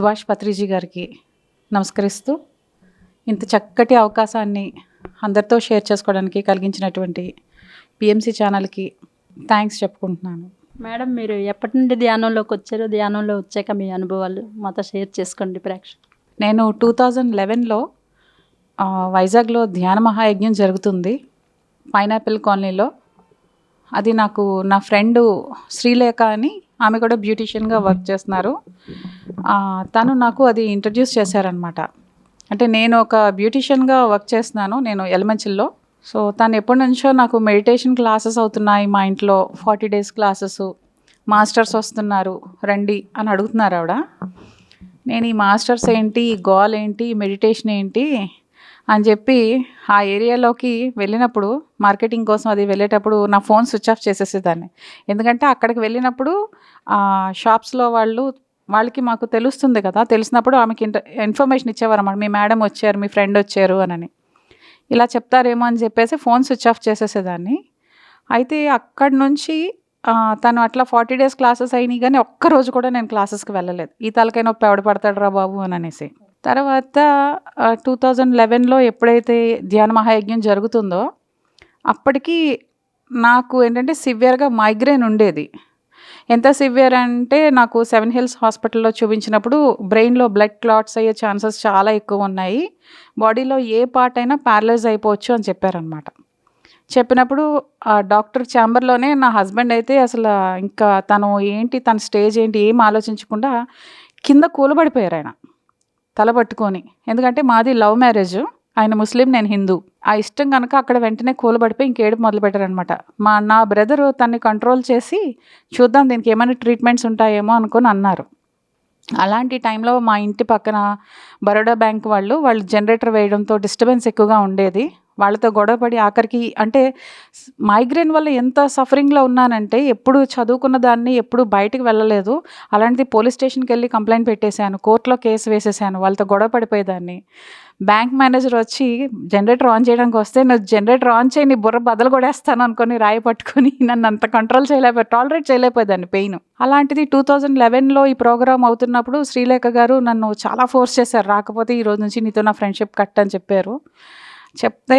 సుభాష్ పత్రిజీ గారికి నమస్కరిస్తూ ఇంత చక్కటి అవకాశాన్ని అందరితో షేర్ చేసుకోవడానికి కలిగించినటువంటి పిఎంసి ఛానల్కి థ్యాంక్స్ చెప్పుకుంటున్నాను. మేడం మీరు ఎప్పటి నుండి ధ్యానంలోకి వచ్చారో ధ్యానంలో వచ్చాక మీ అనుభవాలు మాతో షేర్ చేసుకోండి ప్రేక్ష నేను టూ థౌజండ్ లెవెన్లో వైజాగ్లో ధ్యాన మహాయజ్ఞం జరుగుతుంది. పైనాపిల్ కాలనీలో. అది నాకు నా ఫ్రెండ్ శ్రీలేఖ అని ఆమె కూడా బ్యూటీషియన్గా వర్క్ చేస్తున్నారు. తను నాకు అది ఇంట్రడ్యూస్ చేశారనమాట అంటే నేను ఒక బ్యూటీషియన్గా వర్క్ చేస్తున్నాను నేను ఎలమంచిల్లో సో తను ఎప్పటి నుంచో నాకు మెడిటేషన్ క్లాసెస్ అవుతున్నాయి మా ఇంట్లో. ఫార్టీ డేస్ క్లాసెస్ మాస్టర్స్ వస్తున్నారు. రండి అని అడుగుతున్నారు ఆవిడ. నేను ఈ మాస్టర్స్ ఏంటి గోల్ ఏంటి మెడిటేషన్ ఏంటి అని చెప్పి ఆ ఏరియాలోకి వెళ్ళినప్పుడు మార్కెటింగ్ కోసం అది వెళ్ళేటప్పుడు నా ఫోన్ స్విచ్ ఆఫ్ చేసేసేదాన్ని. ఎందుకంటే అక్కడికి వెళ్ళినప్పుడు షాప్స్లో వాళ్ళు వాళ్ళకి మాకు తెలుస్తుంది కదా తెలిసినప్పుడు ఆమెకి ఇన్ఫర్మేషన్ ఇచ్చేవారన్నమాట. మీ మేడం వచ్చారు మీ ఫ్రెండ్ వచ్చారు అని ఇలా చెప్తారేమో అని చెప్పేసి ఫోన్ స్విచ్ ఆఫ్ చేసేసేదాన్ని. అయితే అక్కడి నుంచి తను అట్లా ఫార్టీ డేస్ క్లాసెస్ అయినాయి కానీ ఒక్క రోజు కూడా నేను క్లాసెస్కి వెళ్ళలేదు. ఈ తలకైనా నొప్పి ఎవడ పడతాడు రా బాబు అని అనేసి. తర్వాత టూ థౌజండ్ లెవెన్లో ఎప్పుడైతే ధ్యాన మహాయజ్ఞం జరుగుతుందో అప్పటికి నాకు ఏంటంటే సివియర్గా మైగ్రేన్ ఉండేది. ఎంత సివియర్ అంటే నాకు సెవెన్ హిల్స్ హాస్పిటల్లో చూపించినప్పుడు బ్రెయిన్లో బ్లడ్ క్లాట్స్ అయ్యే ఛాన్సెస్ చాలా ఎక్కువ ఉన్నాయి. బాడీలో ఏ పార్ట్ అయినా ప్యారలైజ్ అయిపోవచ్చు అని చెప్పారనమాట చెప్పినప్పుడు ఆ డాక్టర్ ఛాంబర్లోనే నా హస్బెండ్ అయితే అసలు ఇంకా తను ఏంటి తన స్టేజ్ ఏంటి ఏం ఆలోచించకుండా కింద కూలబడిపోయారు ఆయన. తల పట్టుకొని ఎందుకంటే మాది లవ్ మ్యారేజ్. ఆయన ముస్లిం నేను హిందూ. ఆ ఇష్టం కనుక అక్కడ వెంటనే కూలబడిపోయి ఇంకేడు మొదలు పెట్టారనమాట మా నా బ్రదరు తన్ని కంట్రోల్ చేసి చూద్దాం దీనికి ఏమైనా ట్రీట్మెంట్స్ ఉంటాయేమో అనుకొని అన్నారు. అలాంటి టైంలో మా ఇంటి పక్కన బరోడా బ్యాంక్ వాళ్ళు వాళ్ళు జనరేటర్ వేయడంతో డిస్టర్బెన్స్ ఎక్కువగా ఉండేది. వాళ్ళతో గొడవపడి ఆఖరికి అంటే మైగ్రేన్ వల్ల ఎంత సఫరింగ్లో ఉన్నానంటే ఎప్పుడు చదువుకున్న దాన్ని ఎప్పుడు బయటికి వెళ్ళలేదు. అలాంటిది పోలీస్ స్టేషన్కి వెళ్ళి కంప్లైంట్ పెట్టేశాను. కోర్టులో కేసు వేసేసాను వాళ్ళతో గొడవ పడిపోయేదాన్ని బ్యాంక్ మేనేజర్ వచ్చి జనరేటర్ ఆన్ చేయడానికి వస్తే నువ్వు జనరేటర్ ఆన్ చేయి నీ బుర్ర బదలు కొడేస్తాను అనుకొని రాయి పట్టుకొని నన్ను అంత కంట్రోల్ చేయలేకపోయి టాలరేట్ చేయలేకపోయేదాన్ని పెయిన్. అలాంటిది టూ థౌజండ్ లెవెన్లో ఈ ప్రోగ్రామ్ అవుతున్నప్పుడు శ్రీలేఖ గారు నన్ను చాలా ఫోర్స్ చేశారు. రాకపోతే ఈ రోజు నుంచి నీతో నా ఫ్రెండ్షిప్ కట్ అని చెప్పారు. చెప్తే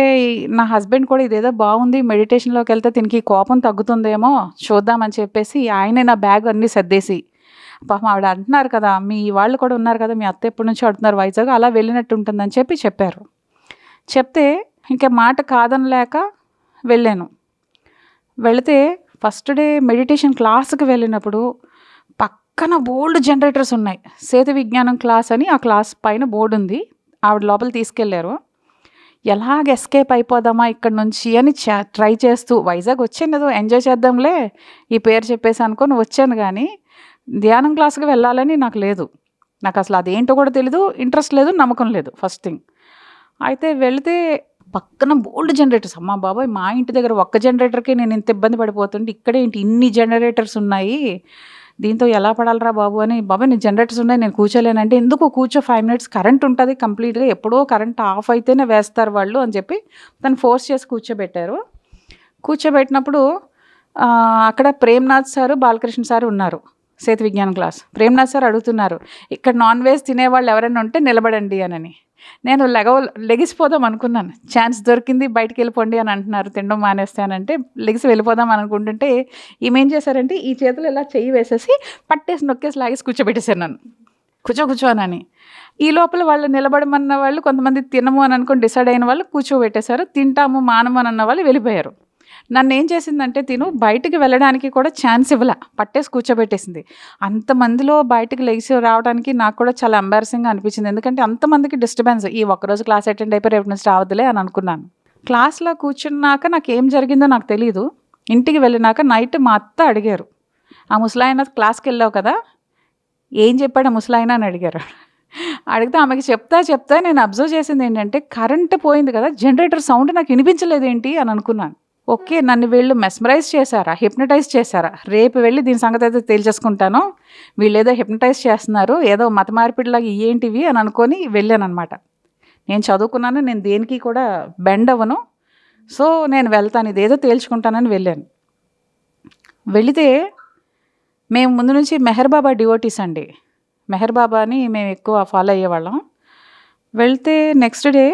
నా హస్బెండ్ కూడా ఇదేదో బాగుంది మెడిటేషన్లోకి వెళ్తే దీనికి కోపం తగ్గుతుందేమో చూద్దామని చెప్పేసి ఆయనే నా బ్యాగ్ అన్నీ సర్దేసి పాపం ఆవిడ అంటున్నారు కదా మీ వాళ్ళు కూడా ఉన్నారు కదా మీ అత్త ఎప్పటి నుంచో అంటున్నారు వైజాగ్ అలా వెళ్ళినట్టు ఉంటుందని చెప్పి చెప్పారు. చెప్తే ఇంకా మాట కాదనలేక వెళ్ళాను. వెళితే ఫస్ట్ డే మెడిటేషన్ క్లాస్కి వెళ్ళినప్పుడు పక్కన బోల్డ్ జనరేటర్స్ ఉన్నాయి. సేతు విజ్ఞానం క్లాస్ అని ఆ క్లాస్ పైన బోర్డు ఉంది. ఆవిడ లోపల తీసుకెళ్ళారు. ఎలాగ ఎస్కేప్ అయిపోదామా ఇక్కడ నుంచి అని ట్రై చేస్తూ వైజాగ్ వచ్చాను ఏదో ఎంజాయ్ చేద్దాంలే ఈ పేరు చెప్పేసి అనుకొని వచ్చాను కానీ ధ్యానం క్లాస్కి వెళ్ళాలని నాకు లేదు. నాకు అసలు అదేంటో కూడా తెలీదు ఇంట్రెస్ట్ లేదు నమ్మకం లేదు ఫస్ట్ థింగ్ అయితే వెళితే పక్కన బోల్డ్ జనరేటర్స్ అమ్మా బాబాయ్ మా ఇంటి దగ్గర ఒక్క జనరేటర్కి నేను ఇంత ఇబ్బంది పడిపోతుంటే ఇక్కడే ఏంటి ఇన్ని జనరేటర్స్ ఉన్నాయి? దీంతో ఎలా పడాలరా బాబు అని బాబు నేను జనరేటర్స్ ఉన్నాయి నేను కూర్చోలేనంటే ఎందుకు కూర్చో? ఫైవ్ మినిట్స్ కరెంట్ ఉంటుంది కంప్లీట్గా ఎప్పుడో కరెంట్ ఆఫ్ అయితేనే వేస్తారు వాళ్ళు అని చెప్పి తను ఫోర్స్ చేసి కూర్చోబెట్టారు. కూర్చోబెట్టినప్పుడు అక్కడ ప్రేమ్నాథ్ సారు బాలకృష్ణ సార్ ఉన్నారు సేతు విజ్ఞాన క్లాస్ ప్రేమ్నాథ్ సార్ అడుగుతున్నారు ఇక్కడ నాన్ వెజ్ తినేవాళ్ళు ఎవరైనా ఉంటే నిలబడండి అని నేను లెగవ లెగిసిపోదాం అనుకున్నాను. ఛాన్స్ దొరికింది బయటికి వెళ్ళిపోండి అని అంటున్నారు. తినడం మానేస్తానంటే లెగిసి వెళ్ళిపోదాం అనుకుంటుంటే ఈమె ఏం చేశారంటే ఈ చేతులు ఇలా చెయ్యి వేసేసి పట్టేసి నొక్కేసి లాగేసి కూర్చోబెట్టేశారు నన్ను. కూర్చో కూర్చోనని ఈ లోపల వాళ్ళు నిలబడమన్న వాళ్ళు కొంతమంది తినము అని అనుకుని డిసైడ్ అయిన వాళ్ళు కూర్చోబెట్టేశారు. తింటాము మానము అని అన్న వాళ్ళు వెళ్ళిపోయారు. నన్ను ఏం చేసిందంటే తిను బయటికి వెళ్ళడానికి కూడా ఛాన్స్ ఇవ్వలే. పట్టేసి కూర్చోబెట్టేసింది. అంతమందిలో బయటకు లెగిసి రావడానికి నాకు కూడా చాలా ఎంబారసింగ్గా అనిపించింది. ఎందుకంటే అంతమందికి డిస్టర్బెన్స్ ఈ ఒక్కరోజు క్లాస్ అటెండ్ అయిపోయి రేపు నుంచి రావద్దులే అని అనుకున్నాను. క్లాస్లో కూర్చున్నాక నాకు ఏం జరిగిందో నాకు తెలియదు ఇంటికి వెళ్ళినాక నైట్ మా అత్త అడిగారు. ఆ ముసలాయన క్లాస్కి వెళ్ళావు కదా? ఏం చెప్పాడు ఆ ముసలాయన? అని అడిగారు. అడిగితే ఆమెకి చెప్తా చెప్తా నేను అబ్జర్వ్ చేసింది ఏంటంటే కరెంట్ పోయింది కదా? జనరేటర్ సౌండ్ నాకు వినిపించలేదు ఏంటి అని అనుకున్నాను. ఓకే నన్ను వీళ్ళు మెస్మరైజ్ చేశారా? హిప్నటైజ్ చేశారా? రేపు వెళ్ళి దీని సంగతి అయితే తేల్చేసుకుంటాను వీళ్ళు ఏదో హిప్నటైజ్ చేస్తున్నారు ఏదో మత మార్పిడిలాగా ఏంటివి అని అనుకొని వెళ్ళాను నేను చదువుకున్నాను నేను దేనికి కూడా బెండ్ అవ్వను. సో నేను వెళ్తాను ఇదేదో తేల్చుకుంటానని వెళ్ళాను. వెళితే మేము ముందు నుంచి మెహర్ బాబా డివోటీస్ అండి. మెహర్ బాబాని మేము ఎక్కువ ఫాలో అయ్యేవాళ్ళం. వెళ్తే నెక్స్ట్ డే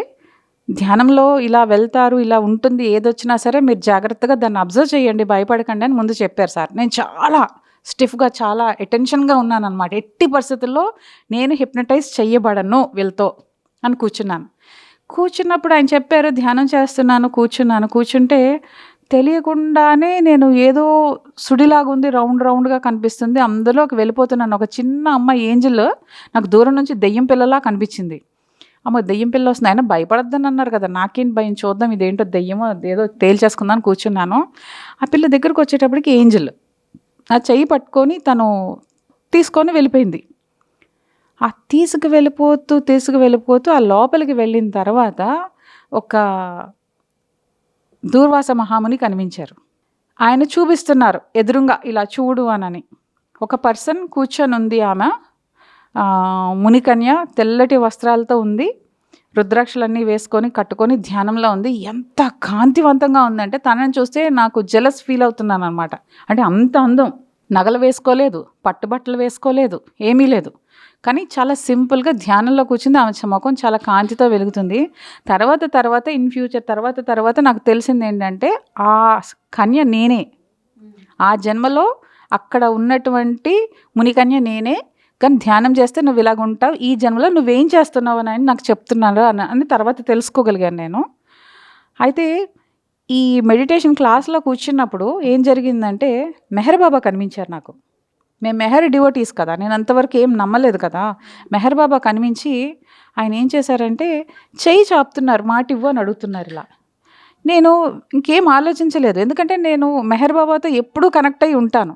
ధ్యానంలో ఇలా వెళ్తారు ఇలా ఉంటుంది ఏదొచ్చినా సరే మీరు జాగ్రత్తగా దాన్ని అబ్జర్వ్ చేయండి భయపడకండి అని ముందు చెప్పారు సార్. నేను చాలా స్టిఫ్గా చాలా అటెన్షన్గా ఉన్నాను ఎట్టి పరిస్థితుల్లో నేను హిప్నటైజ్ చెయ్యబడను వీళ్ళతో అని కూర్చున్నాను. కూర్చున్నప్పుడు ఆయన చెప్పారు ధ్యానం చేస్తున్నాను కూర్చున్నాను. కూర్చుంటే తెలియకుండానే నేను ఏదో సుడిలాగా ఉంది రౌండ్ రౌండ్గా కనిపిస్తుంది. అందులోకి వెళ్ళిపోతున్నాను. ఒక చిన్న అమ్మ ఏంజిల్ నాకు దూరం నుంచి దెయ్యం పిల్లలా కనిపించింది. అమ్మ దెయ్యం పిల్ల వస్తుంది. ఆయన భయపడద్దని అన్నారు కదా. నాకేంటి భయం? చూద్దాం ఇదేంటో దెయ్యమో ఏదో తేల్చేసుకుందాం కూర్చున్నాను. ఆ పిల్ల దగ్గరకు వచ్చేటప్పటికి ఏంజిల్. ఆ చెయ్యి పట్టుకొని తను తీసుకొని వెళ్ళిపోయింది. ఆ తీసుకు వెళ్ళిపోతూ తీసుకు వెళ్ళిపోతూ ఆ లోపలికి వెళ్ళిన తర్వాత ఒక దూర్వాస మహాముని కనిపించారు. ఆయన చూపిస్తున్నారు ఎదురుగా ఇలా చూడు అనని. ఒక పర్సన్ కూర్చొని ఉంది ఆమె. మునికన్య తెల్లటి వస్త్రాలతో ఉంది. రుద్రాక్షలన్నీ వేసుకొని కట్టుకొని ధ్యానంలో ఉంది. ఎంత కాంతివంతంగా ఉందంటే తనని చూస్తే నాకు జలస్ ఫీల్ అవుతున్నాను అనమాట అంటే అంత అందం. నగలు వేసుకోలేదు పట్టుబట్టలు వేసుకోలేదు ఏమీ లేదు. కానీ చాలా సింపుల్గా ధ్యానంలో కూర్చుంది. ఆమె ముఖం చాలా కాంతితో వెలుగుతుంది. తర్వాత తర్వాత ఇన్ ఫ్యూచర్ తర్వాత తర్వాత నాకు తెలిసింది ఏంటంటే ఆ కన్య నేనే. ఆ జన్మలో అక్కడ ఉన్నటువంటి మునికన్య నేనే. కానీ ధ్యానం చేస్తే నువ్వు ఇలాగ ఉంటావు ఈ జన్మలో నువ్వేం చేస్తున్నావు అని నాకు చెప్తున్నారు అని అని తర్వాత తెలుసుకోగలిగాను నేను. అయితే ఈ మెడిటేషన్ క్లాస్లో కూర్చున్నప్పుడు ఏం జరిగిందంటే మెహర్ బాబా కనిపించారు నాకు. మేము మెహర్ డివోటీస్ కదా నేను అంతవరకు ఏం నమ్మలేదు కదా. మెహర్ బాబా కనిపించి ఆయన ఏం చేశారంటే చేయి చాపుతున్నారు మాట ఇవ్వు అని అడుగుతున్నారు ఇలా. నేను ఇంకేం ఆలోచించలేదు ఎందుకంటే నేను మెహర్ బాబాతో ఎప్పుడూ కనెక్ట్ అయి ఉంటాను.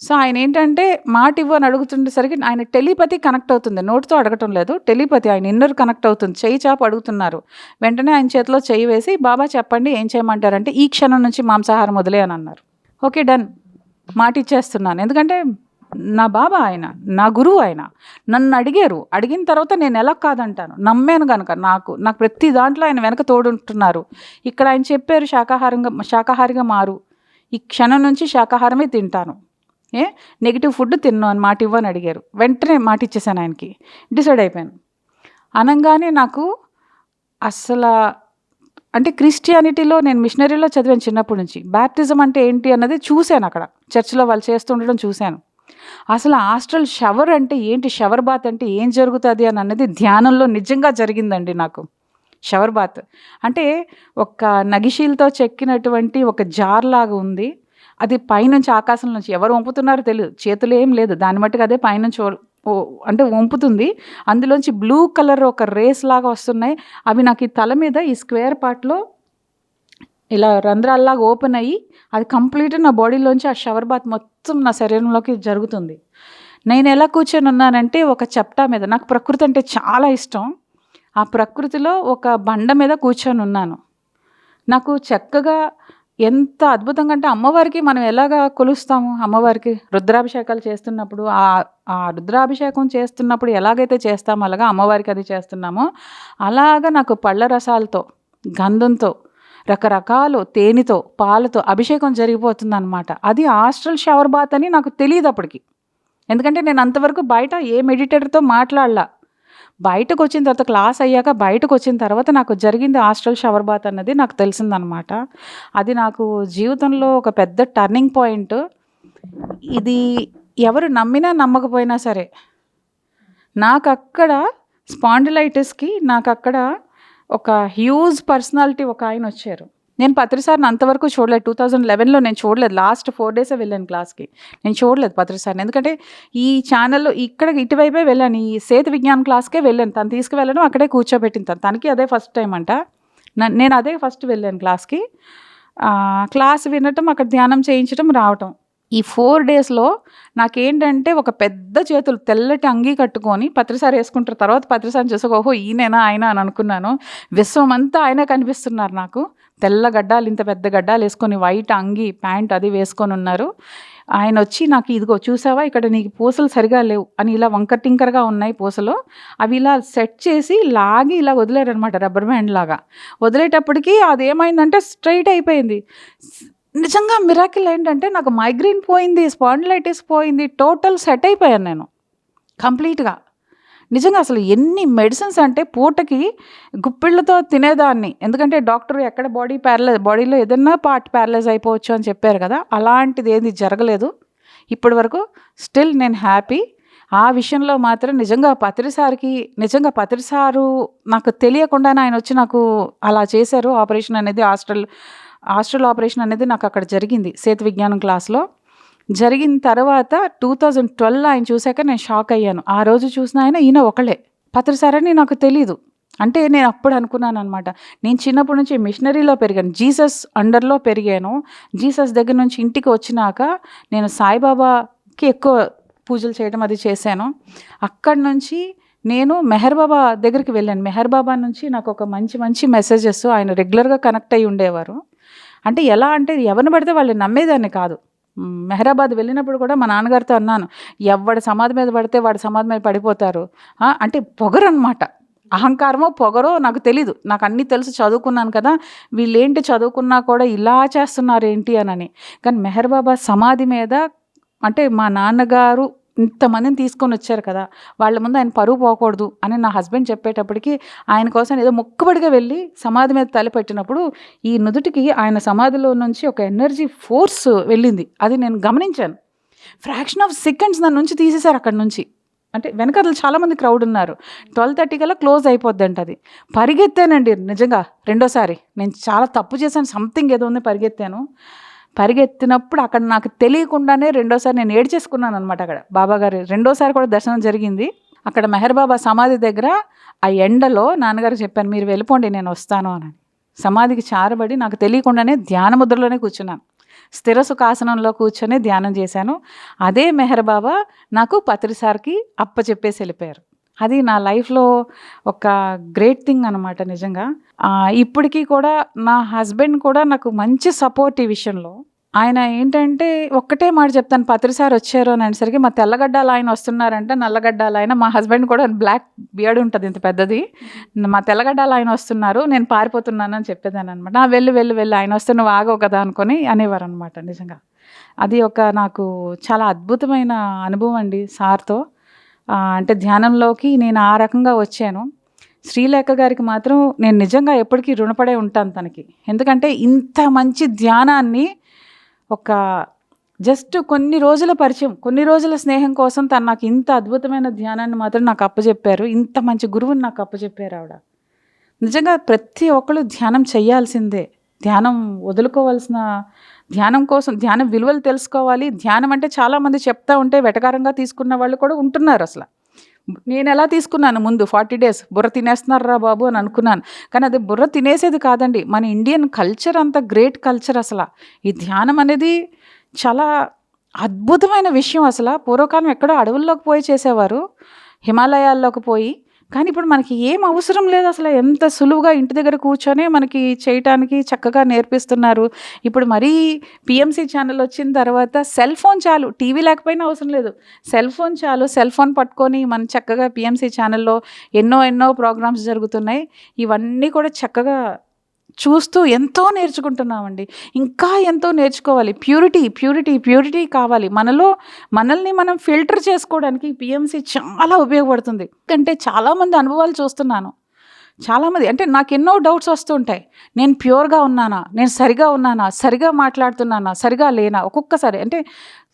సో ఆయన ఏంటంటే మాట ఇవ్వు అని అడుగుతుండేసరికి ఆయన టెలిపతి కనెక్ట్ అవుతుంది. నోటితో అడగటం లేదు. టెలిపతి ఆయన ఇన్నర్ కనెక్ట్ అవుతుంది. చేయి చాపు అడుగుతున్నారు. వెంటనే ఆయన చేతిలో చేయి వేసి బాబా చెప్పండి ఏం చేయమంటారంటే ఈ క్షణం నుంచి మాంసాహారం వదిలే అని అన్నారు. Okay done. మాట ఇచ్చేస్తున్నాను ఎందుకంటే నా బాబా ఆయన నా గురువు ఆయన. నన్ను అడిగారు. అడిగిన తర్వాత నేను ఎలా కాదంటాను. నమ్మాను కనుక నాకు నాకు ప్రతి దాంట్లో ఆయన వెనక తోడుంటున్నారు. ఇక్కడ ఆయన చెప్పారు శాకాహారంగా శాకాహారిగా మారు. ఈ క్షణం నుంచి శాకాహారమే తింటాను. ఏ? నెగిటివ్ ఫుడ్ తిన్నాను అని మాట ఇవ్వని అడిగారు. వెంటనే మాట ఇచ్చేసాను ఆయనకి. డిసైడ్ అయిపోయాను. అనగానే నాకు అసలు అంటే క్రిస్టియానిటీలో నేను మిషనరీలో చదివాను చిన్నప్పటి నుంచి. బ్యాప్టిజం అంటే ఏంటి అన్నది చూశాను అక్కడ. చర్చిలో వాళ్ళు చేస్తుండడం చూశాను. అసలు హాస్టల్ షవర్ అంటే ఏంటి? షవర్ బాత్ అంటే ఏం జరుగుతుంది అని అన్నది ధ్యానంలో నిజంగా జరిగిందండి నాకు. షవర్ బాత్ అంటే ఒక నగిషీలతో చెక్కినటువంటి ఒక జార్ లాగా ఉంది. అది పైనుంచి ఆకాశం నుంచి ఎవరు వంపుతున్నారో తెలియదు చేతులు ఏం లేదు. దాన్ని మట్టుకు అదే పైనుంచి అంటే వంపుతుంది. అందులోంచి బ్లూ కలర్ ఒక రేస్ లాగా వస్తున్నాయి. అవి నాకు ఈ తల మీద ఈ స్క్వేర్ పార్ట్లో ఇలా రంధ్రాల్లాగా ఓపెన్ అయ్యి అది కంప్లీట్ నా బాడీలోంచి ఆ షవర్ బాత్ మొత్తం నా శరీరంలోకి జరుగుతుంది. నేను ఎలా కూర్చొని ఉన్నానంటే ఒక చెప్టా మీద నాకు ప్రకృతి అంటే చాలా ఇష్టం. ఆ ప్రకృతిలో ఒక బండ మీద కూర్చొని ఉన్నాను నాకు చక్కగా ఎంత అద్భుతంగా అంటే అమ్మవారికి మనం ఎలాగా కొలుస్తాము? అమ్మవారికి రుద్రాభిషేకాలు చేస్తున్నప్పుడు ఆ ఆ రుద్రాభిషేకం చేస్తున్నప్పుడు ఎలాగైతే చేస్తామో అలాగా అమ్మవారికి అది చేస్తున్నామో అలాగా నాకు పళ్ళ రసాలతో గంధంతో రకరకాలు తేనెతో పాలతో అభిషేకం జరిగిపోతుంది అనమాట అది హాస్టల్ షవర్ బాత్ అని నాకు తెలియదు అప్పటికి. ఎందుకంటే నేను అంతవరకు బయట ఏ మెడిటేటర్తో మాట్లాడలా. బయటకు వచ్చిన తర్వాత క్లాస్ అయ్యాక బయటకు వచ్చిన తర్వాత నాకు జరిగింది హాస్టల్ షవర్ బాత్ అన్నది నాకు తెలిసిందనమాట అది నాకు జీవితంలో ఒక పెద్ద టర్నింగ్ పాయింట్. ఇది ఎవరు నమ్మినా నమ్మకపోయినా సరే నాకు అక్కడ స్పాండిలైటిస్కి నాకు అక్కడ ఒక హ్యూజ్ పర్సనాలిటీ ఒక ఆయన వచ్చారు. నేను పత్రిసార్ని అంతవరకు చూడలేదు. టూ థౌజండ్ లెవెన్లో నేను చూడలేదు. లాస్ట్ ఫోర్ డేసే వెళ్ళాను క్లాస్కి నేను చూడలేదు పత్రిసార్ని. ఎందుకంటే ఈ ఛానల్లో ఇక్కడ ఇటువైపే వెళ్ళాను. ఈ సేతు విజ్ఞాన్ క్లాస్కే వెళ్ళాను. తను తీసుకువెళ్ళడం అక్కడే కూర్చోబెట్టింది తను. తనకి అదే ఫస్ట్ టైం అంట. నేను అదే ఫస్ట్ వెళ్ళాను క్లాస్కి క్లాస్ వినటం అక్కడ ధ్యానం చేయించడం రావటం. ఈ ఫోర్ డేస్లో నాకేంటంటే ఒక పెద్ద చేతులు తెల్లటి అంగీ కట్టుకొని పత్రిసారి వేసుకుంటారు. తర్వాత పత్రిసారి చూసి ఓహో ఈయనేనా ఆయన అని అనుకున్నాను. విశ్వం అంతా ఆయన కనిపిస్తున్నారు నాకు. తెల్ల గడ్డాలు ఇంత పెద్ద గడ్డాలు వేసుకొని వైట్ అంగి ప్యాంట్ అది వేసుకొని ఉన్నారు. ఆయన వచ్చి నాకు ఇదిగో చూసావా ఇక్కడ నీకు పూసలు సరిగా లేవు అని ఇలా వంకర టింకరగా ఉన్నాయి పూసలు. అవి ఇలా సెట్ చేసి లాగి ఇలా వదిలేరనమాట రబ్బర్ బ్యాండ్ లాగా. వదిలేటప్పటికి అదేమైందంటే స్ట్రైట్ అయిపోయింది. నిజంగా మిరాకిల్ ఏంటంటే నాకు మైగ్రేన్ పోయింది స్పాండిలైటిస్ పోయింది టోటల్ సెట్ అయిపోయాను నేను. కంప్లీట్గా నిజంగా అసలు ఎన్ని మెడిసిన్స్ అంటే పూటకి గుప్పిళ్ళతో తినేదాన్ని. ఎందుకంటే డాక్టర్ ఎక్కడ బాడీ ప్యారలైజ్ బాడీలో ఏదన్నా పార్ట్ ప్యారలైజ్ అయిపోవచ్చు అని చెప్పారు కదా అలాంటిది ఏది జరగలేదు. ఇప్పటి వరకు స్టిల్ నేను హ్యాపీ ఆ విషయంలో మాత్రం నిజంగా పత్రిసారికి నిజంగా పత్రిసారు నాకు తెలియకుండానే ఆయన వచ్చి నాకు అలా చేశారు. ఆపరేషన్ అనేది హాస్టల్ హాస్టల్ ఆపరేషన్ అనేది నాకు అక్కడ జరిగింది సేతు విజ్ఞానం క్లాస్లో. జరిగిన తర్వాత టూ థౌజండ్ ట్వెల్వ్ ఆయన చూశాక నేను షాక్ అయ్యాను. ఆ రోజు చూసిన ఆయన ఈయన ఒకళ్ళే. పత్రిసారని నాకు తెలీదు. అంటే నేను అప్పుడు అనుకున్నాను అనమాట నేను చిన్నప్పటి నుంచి మిషనరీలో పెరిగాను. జీసస్ అండర్లో పెరిగాను. జీసస్ దగ్గర నుంచి ఇంటికి వచ్చినాక నేను సాయిబాబాకి ఎక్కువ పూజలు చేయడం అది చేశాను. అక్కడి నుంచి నేను మెహర్ బాబా దగ్గరికి వెళ్ళాను. మెహర్ బాబా నుంచి నాకు ఒక మంచి మంచి మెసేజెస్ ఆయన రెగ్యులర్గా కనెక్ట్ అయ్యి ఉండేవారు. అంటే ఎలా అంటే ఎవరిని పడితే వాళ్ళు నమ్మేదాన్ని కాదు. మెహరాబాద్ వెళ్ళినప్పుడు కూడా మా నాన్నగారితో అన్నాను ఎవడి సమాధి మీద పడితే వాడి సమాధి మీద పడిపోతారు. అంటే పొగరనమాట అహంకారమో పొగరో నాకు తెలీదు. నాకు అన్నీ తెలుసు చదువుకున్నాను కదా. వీళ్ళేంటి చదువుకున్నా కూడా ఇలా చేస్తున్నారు ఏంటి అనని కానీ మెహర్ బాబా సమాధి మీద అంటే మా నాన్నగారు ఇంతమందిని తీసుకొని వచ్చారు కదా వాళ్ళ ముందు ఆయన పరువు పోకూడదు అని నా హస్బెండ్ చెప్పేటప్పటికి ఆయన కోసం ఏదో మొక్కుబడిగా వెళ్ళి సమాధి మీద తలపెట్టినప్పుడు ఈ నుదుటికి ఆయన సమాధిలో నుంచి ఒక ఎనర్జీ ఫోర్స్ వెళ్ళింది. అది నేను గమనించాను. ఫ్రాక్షన్ ఆఫ్ సెకండ్స్ నన్ను నుంచి తీసేశారు అక్కడి నుంచి. అంటే వెనకాల చాలామంది క్రౌడ్ ఉన్నారు. ట్వెల్వ్ థర్టీ కల్లా క్లోజ్ అయిపోద్దంట అది. పరిగెత్తానండి నిజంగా రెండోసారి. నేను చాలా తప్పు చేశాను. సంథింగ్ ఏదో ఉంది పరిగెత్తాను. పరిగెత్తినప్పుడు అక్కడ నాకు తెలియకుండానే రెండోసారి నేను ఏడ్చేసుకున్నాను అనమాట అక్కడ బాబాగారు రెండోసారి కూడా దర్శనం జరిగింది. అక్కడ మెహర్ బాబా సమాధి దగ్గర ఆ ఎండలో నాన్నగారు చెప్పాను మీరు వెళ్ళిపోండి నేను వస్తాను అని. సమాధికి చారబడి నాకు తెలియకుండానే ధ్యాన ముద్రలోనే కూర్చున్నాను. స్థిర సుఖాసనంలో కూర్చొని ధ్యానం చేశాను. అదే మెహర్ బాబా నాకు పత్రిసార్కి అప్పచెప్పేసి వెళ్ళిపోయారు. అది నా లైఫ్లో ఒక గ్రేట్ థింగ్ అనమాట నిజంగా. ఇప్పటికీ కూడా నా హస్బెండ్ కూడా నాకు మంచి సపోర్ట్ ఈ విషయంలో. ఆయన ఏంటంటే ఒక్కటే మాట చెప్తాను పత్రిసారి వచ్చారు అని అనేసరికి మా తెల్లగడ్డలు ఆయన వస్తున్నారంటే నల్లగడ్డలు ఆయన. మా హస్బెండ్ కూడా బ్లాక్ బియర్డ్ ఉంటుంది ఇంత పెద్దది. మా తెల్లగడ్డలు ఆయన వస్తున్నారు నేను పారిపోతున్నాను అని చెప్పేదాన్ని అనమాట వెళ్ళి వెళ్ళి వెళ్ళి ఆయన వస్తే నువ్వు ఆగవు కదా అనుకొని అనేవారు అనమాట నిజంగా. అది ఒక నాకు చాలా అద్భుతమైన అనుభవం అండి సార్తో. అంటే ధ్యానంలోకి నేను ఆ రకంగా వచ్చాను. శ్రీలేఖ గారికి మాత్రం నేను నిజంగా ఎప్పటికీ రుణపడే ఉంటాను తనకి. ఎందుకంటే ఇంత మంచి ధ్యానాన్ని ఒక జస్ట్ కొన్ని రోజుల పరిచయం కొన్ని రోజుల స్నేహం కోసం తను నాకు ఇంత అద్భుతమైన ధ్యానాన్ని మాత్రం నాకు అప్పచెప్పారు. ఇంత మంచి గురువుని నాకు అప్పచెప్పారు ఆవిడ. నిజంగా ప్రతి ఒక్కరు ధ్యానం చేయాల్సిందే. ధ్యానం వదులుకోవాల్సిన ధ్యానం కోసం ధ్యానం విలువలు తెలుసుకోవాలి. ధ్యానం అంటే చాలామంది చెప్తా ఉంటే వెటకారంగా తీసుకున్న వాళ్ళు కూడా ఉంటున్నారు అసలు. నేను ఎలా తీసుకున్నాను ముందు ఫార్టీ డేస్? బుర్ర తినేస్తున్నారా బాబు అని అనుకున్నాను. కానీ అది బుర్ర తినేసేది కాదండి. మన ఇండియన్ కల్చర్ అంత గ్రేట్ కల్చర్ అసలు. ఈ ధ్యానం అనేది చాలా అద్భుతమైన విషయం అసలు. పూర్వకాలం ఎక్కడో అడవుల్లోకి పోయి చేసేవారు. హిమాలయాల్లోకి పోయి కానీ ఇప్పుడు మనకి ఏం అవసరం లేదు అసలు. ఎంత సులువుగా ఇంటి దగ్గర కూర్చొనే మనకి చేయటానికి చక్కగా నేర్పిస్తున్నారు. ఇప్పుడు మరీ పిఎంసీ ఛానల్ వచ్చిన తర్వాత సెల్ ఫోన్ చాలు. టీవీ లేకపోయినా అవసరం లేదు. సెల్ ఫోన్ చాలు. సెల్ ఫోన్ పట్టుకొని మనం చక్కగా పిఎంసి ఛానల్లో ఎన్నో ఎన్నో ప్రోగ్రామ్స్ జరుగుతున్నాయి. ఇవన్నీ కూడా చక్కగా చూస్తూ ఎంతో నేర్చుకుంటున్నామండి. ఇంకా ఎంతో నేర్చుకోవాలి. ప్యూరిటీ ప్యూరిటీ ప్యూరిటీ కావాలి. మనలో మనల్ని మనం ఫిల్టర్ చేసుకోవడానికి పిఎంసి చాలా ఉపయోగపడుతుంది. ఎందుకంటే చాలామంది అనుభవాలు చూస్తున్నాను. చాలామంది అంటే నాకు ఎన్నో డౌట్స్ వస్తుంటాయి నేను ప్యూర్గా ఉన్నానా? నేను సరిగా ఉన్నానా? సరిగా మాట్లాడుతున్నానా? సరిగా లేనా? ఒక్కొక్కసారి అంటే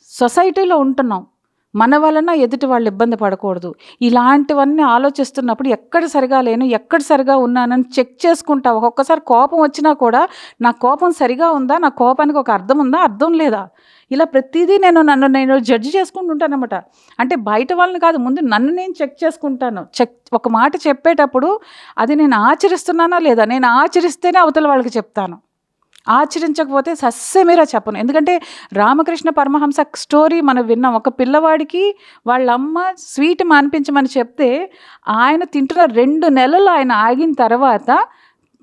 సొసైటీలో ఉంటున్నాం. మన వలన ఎదుటి వాళ్ళు ఇబ్బంది పడకూడదు. ఇలాంటివన్నీ ఆలోచిస్తున్నప్పుడు ఎక్కడ సరిగా లేను ఎక్కడ సరిగా ఉన్నానని చెక్ చేసుకుంటా. ఒక్కొక్కసారి కోపం వచ్చినా కూడా నా కోపం సరిగా ఉందా నా కోపానికి ఒక అర్థం ఉందా అర్థం లేదా? ఇలా ప్రతిదీ నేను నన్ను నేను జడ్జి చేసుకుంటుంటానమాట అంటే బయట వాళ్ళని కాదు ముందు నన్ను నేను చెక్ చేసుకుంటాను. చెక్ ఒక మాట చెప్పేటప్పుడు అది నేను ఆచరిస్తున్నానా లేదా? నేను ఆచరిస్తేనే అవతల వాళ్ళకి చెప్తాను. ఆచరించకపోతే సస్యమేరా చెప్పను. ఎందుకంటే రామకృష్ణ పరమహంస స్టోరీ మనం విన్నాం. ఒక పిల్లవాడికి వాళ్ళమ్మ స్వీట్ మానిపించమని చెప్తే ఆయన తింటున్న రెండు నెలలు ఆయన ఆగిన తర్వాత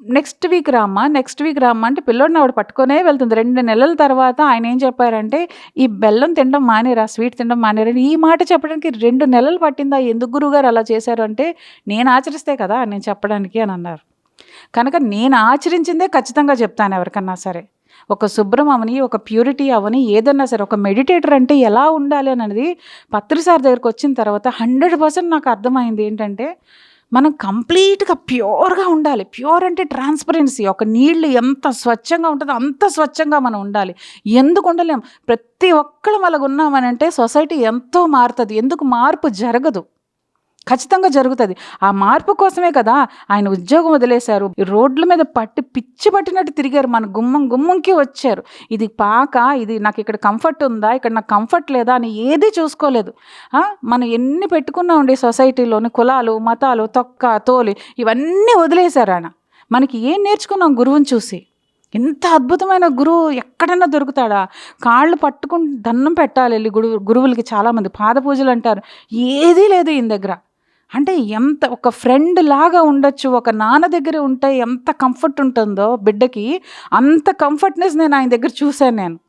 నెక్స్ట్ వీక్ రామ్మా నెక్స్ట్ వీక్ రామ్మా అంటే పిల్లోడిని ఆవిడ పట్టుకొనే వెళ్తుంది. రెండు నెలల తర్వాత ఆయన ఏం చెప్పారంటే ఈ బెల్లం తినడం మానేరా స్వీట్ తినడం మానేరా ఈ మాట చెప్పడానికి రెండు నెలలు పట్టిందా? ఎందుకు గురువుగారు అలా చేశారు అంటే నేను ఆచరిస్తే కదా నేను చెప్పడానికి అని అన్నారు. కనుక నేను ఆచరించిందే ఖచ్చితంగా చెప్తాను ఎవరికన్నా సరే. ఒక శుభ్రం అవని ఒక ప్యూరిటీ అవని ఏదన్నా సరే ఒక మెడిటేటర్ అంటే ఎలా ఉండాలి అనేది పత్రిసార్ దగ్గరికి వచ్చిన తర్వాత హండ్రెడ్ పర్సెంట్ నాకు అర్థమైంది ఏంటంటే మనం కంప్లీట్గా ప్యూర్గా ఉండాలి. ప్యూర్ అంటే ట్రాన్స్పరెన్సీ ఒక నీళ్ళు ఎంత స్వచ్ఛంగా ఉంటుందో అంత స్వచ్ఛంగా మనం ఉండాలి. ఎందుకు ఉండలేం? ప్రతి ఒక్కళ్ళం అలాగ ఉన్నామనంటే సొసైటీ ఎంతో మారుతుంది. ఎందుకు? మార్పు జరగదు. ఖచ్చితంగా జరుగుతుంది. ఆ మార్పు కోసమే కదా ఆయన ఉద్యోగం వదిలేశారు. రోడ్ల మీద పట్టి పిచ్చి పట్టినట్టు తిరిగారు. మన గుమ్మం గుమ్మంకి వచ్చారు. ఇది పాక ఇది నాకు ఇక్కడ కంఫర్ట్ ఉందా ఇక్కడ నాకు కంఫర్ట్ లేదా అని ఏది చూసుకోలేదు. మనం ఎన్ని పెట్టుకున్నామండి సొసైటీలోని కులాలు మతాలు తొక్క తోలి ఇవన్నీ వదిలేశారు ఆయన. మనకి ఏం నేర్చుకున్నాం గురువుని చూసి? ఎంత అద్భుతమైన గురువు ఎక్కడన్నా దొరుకుతాడా? కాళ్ళు పట్టుకుని దండం పెట్టాలి వెళ్ళి గురువు గురువులకి చాలామంది. పాద పూజలు అంటారు. ఏదీ లేదు ఈయన దగ్గర. అంటే ఎంత ఒక ఫ్రెండ్ లాగా ఉండొచ్చు ఒక నాన్న దగ్గర ఉంటే ఎంత కంఫర్ట్ ఉంటుందో బిడ్డకి అంత కంఫర్ట్నెస్ నేను ఆయన దగ్గర చూశాను నేను.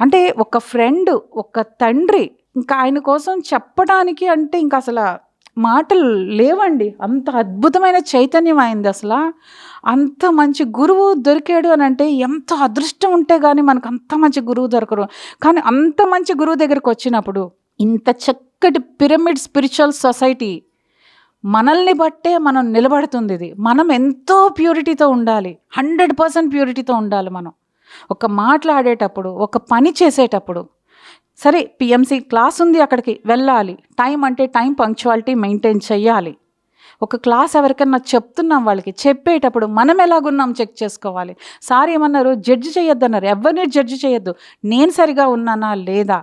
అంటే ఒక ఫ్రెండ్ ఒక తండ్రి ఇంకా ఆయన కోసం చెప్పడానికి అంటే ఇంకా అసలు మాటలు లేవండి. అంత అద్భుతమైన చైతన్యం అయింది అసలు. అంత మంచి గురువు దొరికాడు అని అంటే ఎంత అదృష్టం ఉంటే కానీ మనకు అంత మంచి గురువు దొరకరు. కానీ అంత మంచి గురువు దగ్గరికి వచ్చినప్పుడు ఇంత చక్కటి పిరమిడ్ స్పిరిచువల్ సొసైటీ మనల్ని బట్టే మనం నిలబడుతుంది ఇది. మనం ఎంతో ప్యూరిటీతో ఉండాలి. హండ్రెడ్ పర్సెంట్ ప్యూరిటీతో ఉండాలి మనం. ఒక మాట్లాడేటప్పుడు ఒక పని చేసేటప్పుడు సరే పిఎంసీ క్లాస్ ఉంది అక్కడికి వెళ్ళాలి. టైం అంటే టైం పంక్చువాలిటీ మెయింటైన్ చేయాలి ఒక క్లాస్ ఎవరికన్నా చెప్తున్నాం వాళ్ళకి చెప్పేటప్పుడు మనం ఎలాగున్నాం చెక్ చేసుకోవాలి. సార్ ఏమన్నారు జడ్జి చేయొద్దన్నారు ఎవరిని జడ్జి చేయొద్దు నేను సరిగా ఉన్నానా లేదా?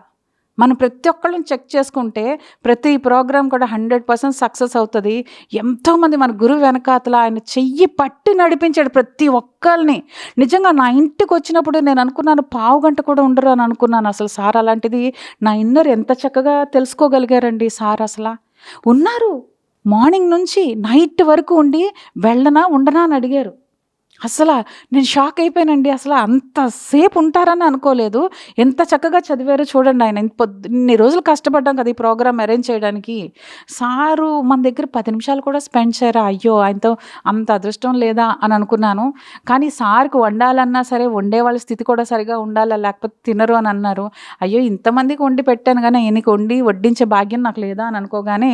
మనం ప్రతి ఒక్కళ్ళని చెక్ చేసుకుంటే ప్రతి ప్రోగ్రామ్ కూడా హండ్రెడ్ పర్సెంట్ సక్సెస్ అవుతుంది. ఎంతోమంది మన గురువు వెనకాతల ఆయన చెయ్యి పట్టి నడిపించాడు ప్రతి ఒక్కరిని నిజంగా నా ఇంటికి వచ్చినప్పుడు నేను అనుకున్నాను పావు గంట కూడా ఉండరు అని అనుకున్నాను అసలు సార్ అలాంటిది. నా ఇన్నర్ ఎంత చక్కగా తెలుసుకోగలిగారండి సార్ అసలు. ఉన్నారు. మార్నింగ్ నుంచి నైట్ వరకు ఉండి వెళ్ళనా ఉండనా అని అడిగారు. అసలు నేను షాక్ అయిపోయానండి. అసలు అంతసేపు ఉంటారని అనుకోలేదు. ఎంత చక్కగా చదివారో చూడండి ఆయన. పొద్దు ఇన్ని రోజులు కష్టపడ్డాం కదా ఈ ప్రోగ్రామ్ అరేంజ్ చేయడానికి. సారు మన దగ్గర పది నిమిషాలు కూడా స్పెండ్ చేయరా? అయ్యో ఆయనతో అంత అదృష్టం లేదా అని అనుకున్నాను. కానీ సార్కి వండాలన్నా సరే వండే వాళ్ళ స్థితి కూడా సరిగా ఉండాలా? లేకపోతే తినరు అని అన్నారు. అయ్యో ఇంతమందికి వండి పెట్టాను కానీ ఈయనకి వండి వడ్డించే భాగ్యం నాకు లేదా అని అనుకోగానే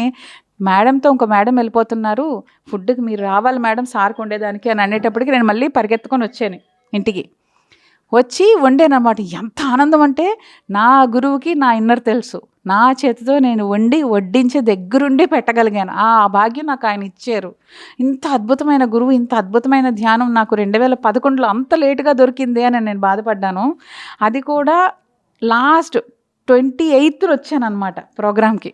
మేడంతో ఇంకో మేడం వెళ్ళిపోతున్నారు. ఫుడ్కి మీరు రావాలి మేడం సార్కి వండేదానికి అని అనేటప్పటికి నేను మళ్ళీ పరిగెత్తుకొని వచ్చాను ఇంటికి. వచ్చి వండానమాట ఎంత ఆనందం అంటే నా గురువుకి నా ఇన్నర్ తెలుసు. నా చేతితో నేను వండి వడ్డించి దగ్గరుండి పెట్టగలిగాను. ఆ భాగ్యం నాకు ఆయన ఇచ్చారు. ఇంత అద్భుతమైన గురువు ఇంత అద్భుతమైన ధ్యానం నాకు రెండు వేల పదకొండులో అంత లేటుగా దొరికింది అని నేను బాధపడ్డాను. అది కూడా లాస్ట్ ట్వంటీ ఎయిత్ వచ్చానమాట ప్రోగ్రామ్కి.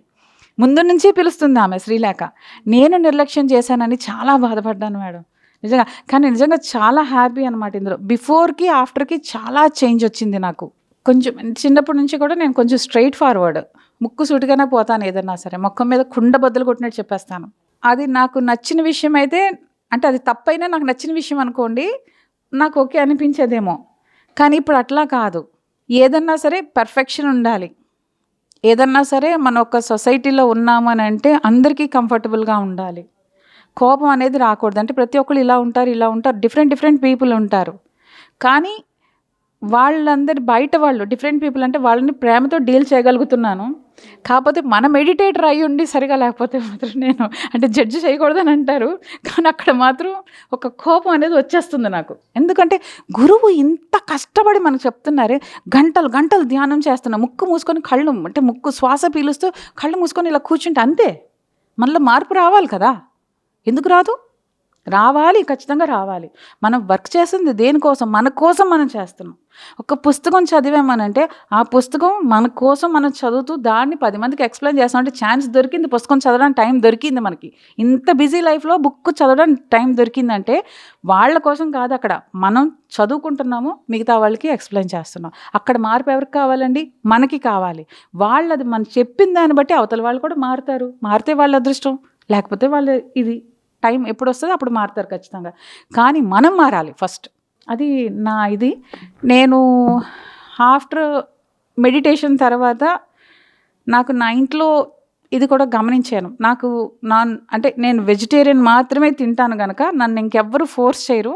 ముందు నుంచి పిలుస్తుంది ఆమె శ్రీలేఖ. నేను నిర్లక్ష్యం చేశానని చాలా బాధపడ్డాను మేడం. నిజంగా కానీ నిజంగా చాలా హ్యాపీ అనమాట ఇందులో. బిఫోర్కి ఆఫ్టర్కి చాలా చేంజ్ వచ్చింది నాకు. కొంచెం చిన్నప్పటి నుంచి కూడా నేను కొంచెం స్ట్రైట్ ఫార్వర్డ్. ముక్కు సూటిగానే పోతాను ఏదన్నా సరే. మొక్క మీద కుండ బద్దలు కొట్టినట్టు చెప్పేస్తాను. అది నాకు నచ్చిన విషయం అయితే అంటే అది తప్పైనా నాకు నచ్చిన విషయం అనుకోండి నాకు ఓకే అనిపించేదేమో. కానీ ఇప్పుడు అట్లా కాదు. ఏదన్నా సరే పర్ఫెక్షన్ ఉండాలి. ఏదన్నా సరే మన ఒక సొసైటీలో ఉన్నామని అంటే అందరికీ కంఫర్టబుల్గా ఉండాలి. కోపం అనేది రాకూడదు. అంటే ప్రతి ఒక్కరు ఇలా ఉంటారు ఇలా ఉంటారు. డిఫరెంట్ డిఫరెంట్ పీపుల్ ఉంటారు. కానీ వాళ్ళందరి బయట వాళ్ళు డిఫరెంట్ పీపుల్ అంటే వాళ్ళని ప్రేమతో డీల్ చేయగలుగుతున్నాను. కాకపోతే మన మెడిటేటర్ అయి ఉండి సరిగా లేకపోతే మాత్రం నేను అంటే జడ్జి చేయకూడదని అంటారు. కానీ అక్కడ మాత్రం ఒక కోపం అనేది వచ్చేస్తుంది నాకు. ఎందుకంటే గురువు ఇంత కష్టపడి మనకు చెప్తున్నారే. గంటలు గంటలు ధ్యానం చేస్తున్నా ముక్కు మూసుకొని కళ్ళు అంటే ముక్కు శ్వాస పీలుస్తూ కళ్ళు మూసుకొని ఇలా కూర్చుంటే అంతే. మనలో మార్పు రావాలి కదా. ఎందుకు రాదు? రావాలి ఖచ్చితంగా రావాలి. మనం వర్క్ చేస్తుంది దేనికోసం? మన కోసం మనం చేస్తున్నాం. ఒక పుస్తకం చదివామనంటే ఆ పుస్తకం మన కోసం మనం చదువుతూ దాన్ని పది మందికి ఎక్స్ప్లెయిన్ చేస్తామంటే ఛాన్స్ దొరికింది పుస్తకం చదవడానికి టైం దొరికింది మనకి. ఇంత బిజీ లైఫ్లో బుక్ చదవడానికి టైం దొరికిందంటే వాళ్ళ కోసం కాదు అక్కడ. మనం చదువుకుంటున్నాము మిగతా వాళ్ళకి ఎక్స్ప్లెయిన్ చేస్తున్నాం. అక్కడ మార్పు ఎవరికి కావాలండి? మనకి కావాలి. వాళ్ళది మనం చెప్పిన దాన్ని బట్టి అవతల వాళ్ళు కూడా మారుతారు. మారితే వాళ్ళ అదృష్టం లేకపోతే వాళ్ళ ఇది. టైం ఎప్పుడు వస్తుందో అప్పుడు మారుతారు ఖచ్చితంగా. కానీ మనం మారాలి ఫస్ట్. అది నా ఇది. నేను ఆఫ్టర్ మెడిటేషన్ తర్వాత నాకు నా ఇంట్లో ఇది కూడా గమనించాను. నాకు నాన్ అంటే నేను వెజిటేరియన్ మాత్రమే తింటాను కనుక నన్ను ఇంకెవ్వరు ఫోర్స్ చేయరు.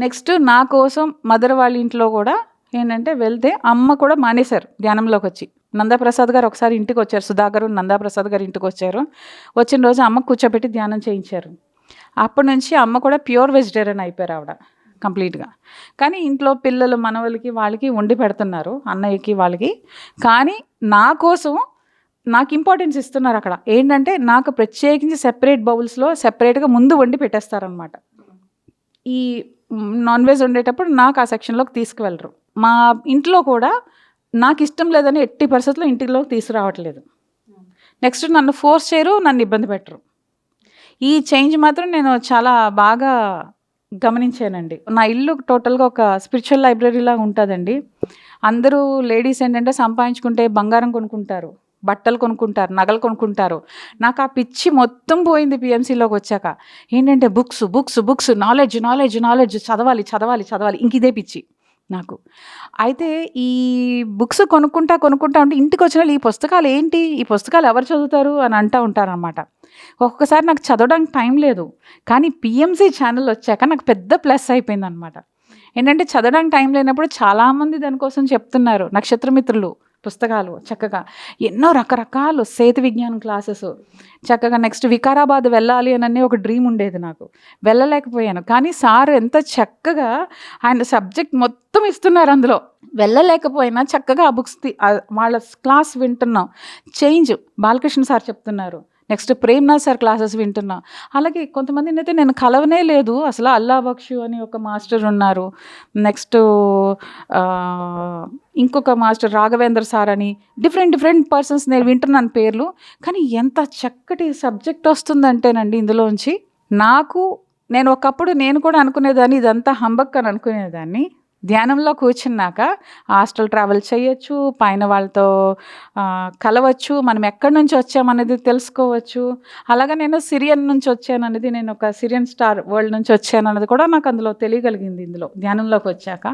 నెక్స్ట్ నా కోసం మదర్ వాళ్ళ ఇంట్లో కూడా ఏంటంటే వెళ్తే అమ్మ కూడా మానేశారు ధ్యానంలోకి వచ్చి నందాప్రసాద్ గారు ఒకసారి ఇంటికి వచ్చారు సుధాకరు నందాప్రసాద్ గారు ఇంటికి వచ్చారు వచ్చిన రోజు అమ్మ కూర్చోబెట్టి ధ్యానం చేయించారు. అప్పటి నుంచి అమ్మ కూడా ప్యూర్ వెజిటేరియన్ అయిపోయారు ఆవిడ కంప్లీట్గా. కానీ ఇంట్లో పిల్లలు మనవలకి వాళ్ళకి వండి పెడుతున్నారు అన్నయ్యకి వాళ్ళకి. కానీ నా కోసం నాకు ఇంపార్టెన్స్ ఇస్తున్నారు అక్కడ. ఏంటంటే నాకు ప్రత్యేకించి సెపరేట్ బౌల్స్లో సెపరేట్గా ముందు వండి పెట్టేస్తారనమాట ఈ నాన్ వెజ్ వండేటప్పుడు నాకు ఆ సెక్షన్లోకి తీసుకువెళ్ళరు. మా ఇంట్లో కూడా నాకు ఇష్టం లేదని ఎట్టి పరిస్థితుల్లో ఇంటిలోకి తీసుకురావట్లేదు. నెక్స్ట్ నన్ను ఫోర్స్ చేయరు నన్ను ఇబ్బంది పెట్టరు. ఈ చేంజ్ మాత్రం నేను చాలా బాగా గమనించానండి. నా ఇల్లు టోటల్గా ఒక స్పిరిచువల్ లైబ్రరీలాగా ఉంటుందండి. అందరూ లేడీస్ ఏంటంటే సంపాదించుకుంటే బంగారం కొనుక్కుంటారు బట్టలు కొనుక్కుంటారు నగలు కొనుక్కుంటారు. నాకు ఆ పిచ్చి మొత్తం పోయింది పిఎంసీలోకి వచ్చాక. ఏంటంటే books books books knowledge knowledge knowledge చదవాలి చదవాలి చదవాలి. ఇంక ఇదే పిచ్చి. నాకు. అయితే ఈ బుక్స్ కొనుక్కుంటా కొనుక్కుంటా ఉంటే ఇంటికి వచ్చిన వాళ్ళు ఈ పుస్తకాలు ఏంటి? ఈ పుస్తకాలు ఎవరు చదువుతారు? అని అంటూ ఉంటారనమాట ఒక్కొక్కసారి నాకు చదవడానికి టైం లేదు. కానీ పిఎంసీ ఛానల్ వచ్చాక నాకు పెద్ద ప్లస్ అయిపోయింది అనమాట ఏంటంటే చదవడానికి టైం లేనప్పుడు చాలామంది దానికోసం చెప్తున్నారు నక్షత్రమిత్రులు. పుస్తకాలు చక్కగా. ఎన్నో రకరకాలు సేతు విజ్ఞానం క్లాసెస్. చక్కగా నెక్స్ట్ వికారాబాద్ వెళ్ళాలి అని ఒక డ్రీమ్ ఉండేది నాకు. వెళ్ళలేకపోయాను. కానీ సార్ ఎంత చక్కగా ఆయన సబ్జెక్ట్ మొత్తం ఇస్తున్నారు అందులో. వెళ్ళలేకపోయినా చక్కగా ఆ బుక్స్ వాళ్ళ క్లాస్ వింటున్నాం. చేంజ్ బాలకృష్ణ సార్ చెప్తున్నారు. నెక్స్ట్ ప్రేమ్నాథ్ సార్ క్లాసెస్ వింటున్నా. అలాగే కొంతమందిని అయితే నేను కలవనే లేదు అసలు అల్లా బక్షు అని ఒక మాస్టర్ ఉన్నారు. నెక్స్ట్ ఇంకొక మాస్టర్ రాఘవేంద్ర సార్ అని డిఫరెంట్ డిఫరెంట్ పర్సన్స్ నేను వింటున్నాను పేర్లు. కానీ ఎంత చక్కటి సబ్జెక్ట్ వస్తుందంటేనండి ఇందులోంచి. నాకు నేను ఒకప్పుడు నేను కూడా అనుకునేదాన్ని ఇదంతా హంబక్ అని అనుకునేదాన్ని. ధ్యానంలో కూర్చున్నాక హాస్టల్ ట్రావెల్ చేయొచ్చు పైన వాళ్ళతో కలవచ్చు మనం ఎక్కడి నుంచి వచ్చామనేది తెలుసుకోవచ్చు. అలాగే నేను సిరియన్ నుంచి వచ్చాను అనేది నేను ఒక సిరియన్ స్టార్ వరల్డ్ నుంచి వచ్చాను అన్నది కూడా నాకు అందులో తెలియగలిగింది ఇందులో ధ్యానంలోకి వచ్చాక.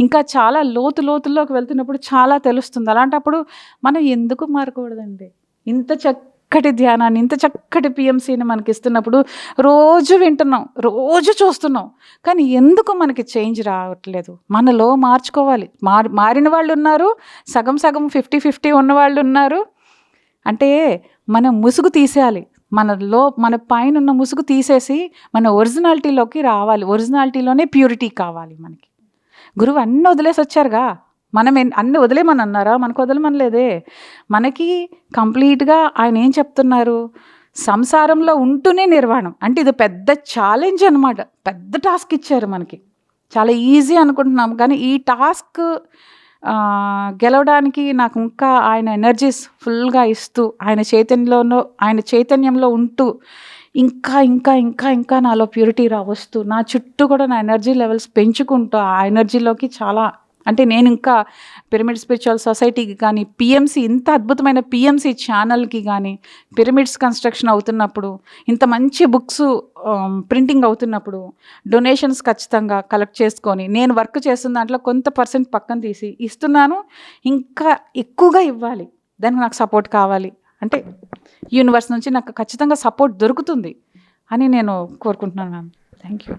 ఇంకా చాలా లోతు లోతుల్లోకి వెళ్తున్నప్పుడు చాలా తెలుస్తుంది. అలాంటప్పుడు మనం ఎందుకు మారకూడదండి? ఇంత చక్కటి ధ్యానాన్ని ఇంత చక్కటి పిఎంసీని మనకి ఇస్తున్నప్పుడు రోజు వింటున్నాం రోజు చూస్తున్నాం. కానీ ఎందుకు మనకి చేంజ్ రావట్లేదు? మనలో మార్చుకోవాలి. మార్ మారిన వాళ్ళు ఉన్నారు సగం సగం ఫిఫ్టీ ఫిఫ్టీ ఉన్న వాళ్ళు ఉన్నారు అంటే మనం ముసుగు తీసేయాలి. మనలో మన పైన ఉన్న ముసుగు తీసేసి మన ఒరిజినాలిటీలోకి రావాలి. ఒరిజినాలిటీలోనే ప్యూరిటీ కావాలి మనకి. గురువు అన్నీ వదిలేసి వచ్చారుగా మనం అన్ని వదిలేమని అన్నారా మనకు వదలమనలేదే. మనకి కంప్లీట్గా ఆయన ఏం చెప్తున్నారు? సంసారంలో ఉంటూనే నిర్వాణం. అంటే ఇది పెద్ద ఛాలెంజ్ అనమాట పెద్ద టాస్క్ ఇచ్చారు మనకి. చాలా ఈజీ అనుకుంటున్నాం. కానీ ఈ టాస్క్ గెలవడానికి నాకు ఇంకా ఆయన ఎనర్జీస్ ఫుల్గా ఇస్తూ ఆయన చైతన్యంలోనో ఆయన చైతన్యంలో ఉంటూ ఇంకా ఇంకా ఇంకా ఇంకా నాలో ప్యూరిటీ రా వస్తూ నా చుట్టూ కూడా నా ఎనర్జీ లెవెల్స్ పెంచుకుంటూ ఆ ఎనర్జీలోకి చాలా అంటే నేను ఇంకా పిరమిడ్ స్పిరిచువల్ సొసైటీకి కానీ పిఎంసి ఇంత అద్భుతమైన పిఎంసి ఛానల్కి కానీ పిరమిడ్స్ కన్స్ట్రక్షన్ అవుతున్నప్పుడు ఇంత మంచి బుక్స్ ప్రింటింగ్ um, అవుతున్నప్పుడు డొనేషన్స్ ఖచ్చితంగా కలెక్ట్ చేసుకొని నేను వర్క్ చేస్తున్న దాంట్లో కొంత పర్సెంట్ పక్కన తీసి ఇస్తున్నాను ఇంకా ఎక్కువగా ఇవ్వాలి. దానికి నాకు సపోర్ట్ కావాలి. అంటే యూనివర్స్ నుంచి నాకు ఖచ్చితంగా సపోర్ట్ దొరుకుతుంది అని నేను కోరుకుంటున్నాను మ్యామ్ థ్యాంక్ యూ